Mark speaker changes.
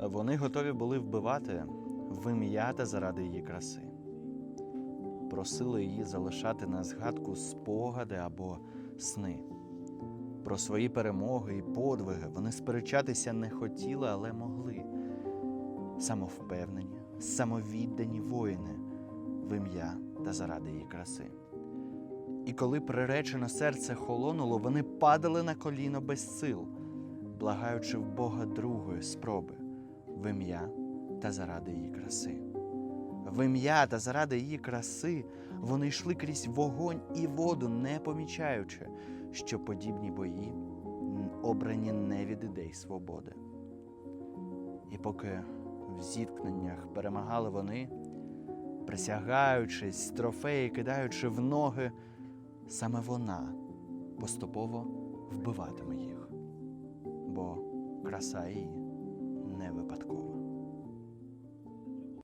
Speaker 1: Вони готові були вбивати в ім'я та заради її краси. Просили її залишати на згадку спогади або сни. Про свої перемоги і подвиги вони сперечатися не хотіли, але могли. Самовпевнені, самовіддані воїни в ім'я та заради її краси. І коли приречене серце холонуло, вони падали на коліно без сил, благаючи в Бога другої спроби в ім'я та заради її краси. В ім'я та заради її краси вони йшли крізь вогонь і воду, не помічаючи, що подібні бої обрані не від ідей свободи. І поки в зіткненнях перемагали вони, присягаючись, трофеї кидаючи в ноги, саме вона поступово вбиватиме їх, бо краса її wypadku.